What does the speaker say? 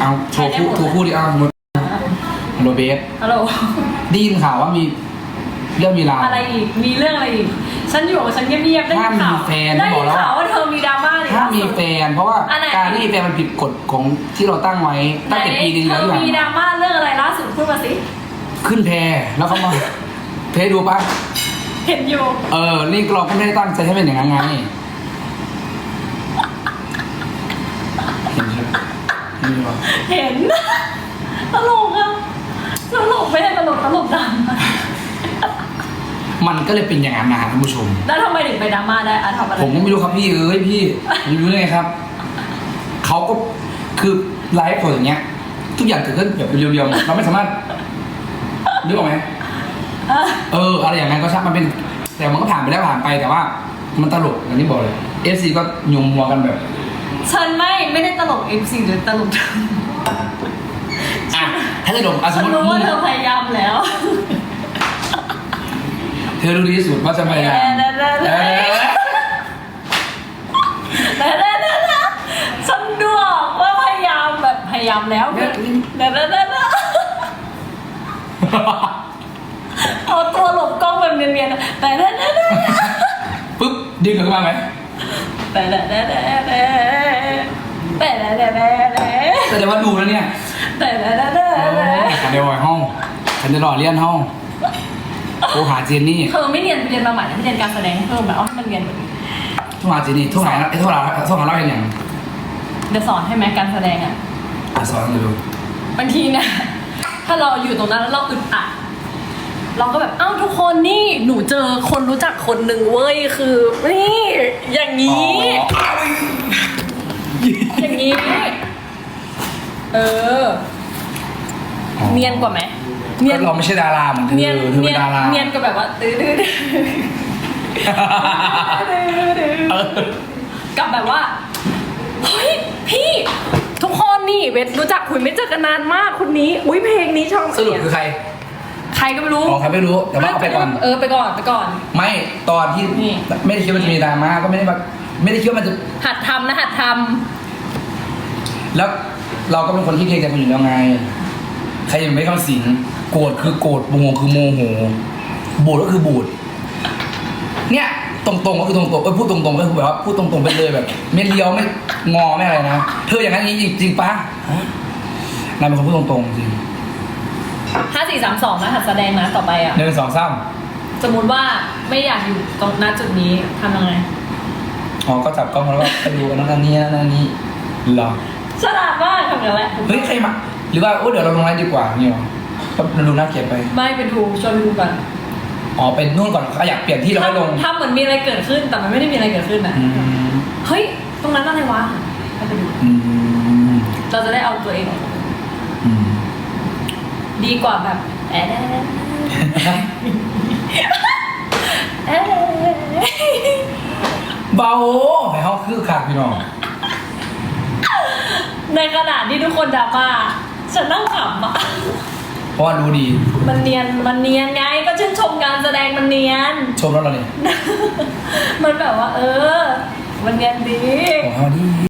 เอาโทรคู่โทรคู่ดิเอาหมดโรเบสฮัลโหลได้ยินข่าวว่ามีเรื่องมีราวอะไรอีก มีเรื่องอะไรอีก ฉันอยู่กับฉันเงียบๆได้ยินถ้ามีข่าวแฟนได้บยิอกนแล้วข่าวว่าเธอมีดราม่าเนี่ยถ้ามีแฟน เพราะว่าอันไหนการที่มีแฟนมันผิดกฎของที่เราตั้งไว้ตั้งแต่ปีนึงเธแล้วอที่ผ่านมีดมาราม่าเรื่องอะไรล่าสุดพูดมาสิ ขึ้นแพแล้วเขามาเพดูปะเห็นอยู่ เออ นี่เราก็ไม่ได้ตั้งใจให้เป็นอย่างนั้นไง เห็นใช่ไหมเห็นใช่ปะเห็น ตลกอะตลกไม่ได้ตลกตลกดังอะมันก็เลยเป็นอย่างนั้นนะครับท่านผู้ชม แล้วทำไมถึงไปดราม่าได้อะทำอะไรผมก็ไม่รู้ครับพี่เอ้ยพี่ผมรู้ได้ไงครับเขาก็คือไลฟ์สดอย่างเงี้ย ทุกอย่างเกิดขึ้นแบบเรียวๆเราไม่สามารถนึกออกไหมเออเอออะไรอย่างนั้นก็ช่างมันเป็น แต่มันก็ผ่านไปแล้วผ่านไปแต่ว่า มันตลกอย่างที่บอกเลยเอฟซีก็ยงมัวกันแบบ ฉันไม่ไม่ได้ตลกเอฟซีหรือตลกเธอถ้าจะดมอ่สมฉันมติรู้ว่าเธอพยายามแล้ว เธอรู้ดีสุดว่าจะพยายามแน่แน่แต่แต่แต่แต่ฉันดูอว่าพยายามแบบพยายามแล้วแต่แต่แต่แต่เอาตัวหลบกล้องแบบเนียนๆแต่แต่แต่แต่ปึ๊บดึงกลับมาไหมแต่แต่แต่แต่แต่ แต่แสดงว่าดูแล้วเนี่ยแต่แต่แต่แต่ฉันจะรอห้องฉันจะรอเรียนห้องโทรหาเจนนี่เธอไม่เรียนเรียนมาใหม่นะไม่เรียนการแสดงเพิ่มแบบเอาให้มันเรียนแบบนี้โทรหาเจนนี่โทรหาไอ้โทรหาโทรหาเราอย่างอย่างเดี๋ยวสอนให้ไหมการแสดงอะอะสอนเลยดูบางทีเนี่ยถ้าเราอยู่ตรงนั้นแล้วเราอึดอัดเราก็แบบเอ้าทุกคนนี่หนูเจอคนรู้จักคนหนึ่งเว้ยคือนี่อย่างนี้ อ๋อ อย่างนี้ เออ เนียนกว่าไหมเนียน ก็เราไม่ใช่ดาราเหมือนเธอเนียนเธอเนีเป็ยนนดาราเนียนก็แบบว่าตื้อดื้อดื้อเออกับแบบว่าเฮ้ยพี่ทุกคนนี่เวทรู้จักคุยไม่เจอกันนานมากคนนี้ อุ้ยเพลงนี้ชอบสรุปคือใครใครก็ไม่รู้อ๋อใครไม่รู้แต่ว่าเอาไปก่อน เออไปก่อนไปก่อน ไม่ตอนที่นี่ ไม่ได้คิดว่าจะมีดราม่าก็ไม่ได้มาไม่ได้คิดว่ามันจะหัดทำนะหัดทแล้ว เราก็เป็นคนที่เกรงใจคนอยู่แล้วไง ใครยังไม่เข้าสิงโกรธคือโกรธโมโหคือโมโหบูดก็คือบูดเนี่ย ตรงๆก็คือตรงๆเออพูดตรงๆก็คือแบบว่าพูดตรงๆไปเลยแบบ ไม่เลี้ยวไม่งอไม่อะไรนะเธออย่างนั้นจริงจริงปะฮะนายเป็นคนพูดตรงๆจริงำห้าสี่สามสองนะหัดแสดงนะต่อไปอะหนึ่งสองสามสมมติว่าไม่อยากอยู่ตรงณจุดนี้ทำยังไงอ๋อก็จับกล้องแล้วก็ไปดูอันนั้นอันนี้อันนั้นอันนี้เหรอ ฉลาดมากทำอย่างไรเฮ้ยใครมาหรือว่าโอ้เดี๋ยวเราลงไลน์ดีกว่าเนี่ยหรอก็ดูน่าเกลียดไป ไม่ไปดูชวนไปดูกันอ๋อไปนู่นก่อนเขาอยากเปลี่ยนที่เราไม่ลงทำเหมือนมีอะไรเกิดขึ้นแต่มันไม่ได้มีอะไรเกิดขึ้นนะอืมเฮ้ยตรงนั้นอะไรวะให้ไปดูอืมเราจะได้เอาตัวเองออกอืมดีกว่าแบบแอะแอะ เบาให้เขาคือขาดพี่น้อง ในขณะที่ทุกคนดราม่าฉันนั่งขำอะเพราะว่ารู้ดี มันเนียนมันเนียนไงก็ชื่นชมการแสดงมันเนียน ชมแล้วเราเนี่ยมันแบบว่า เออ มันเนียนดีของเขาดี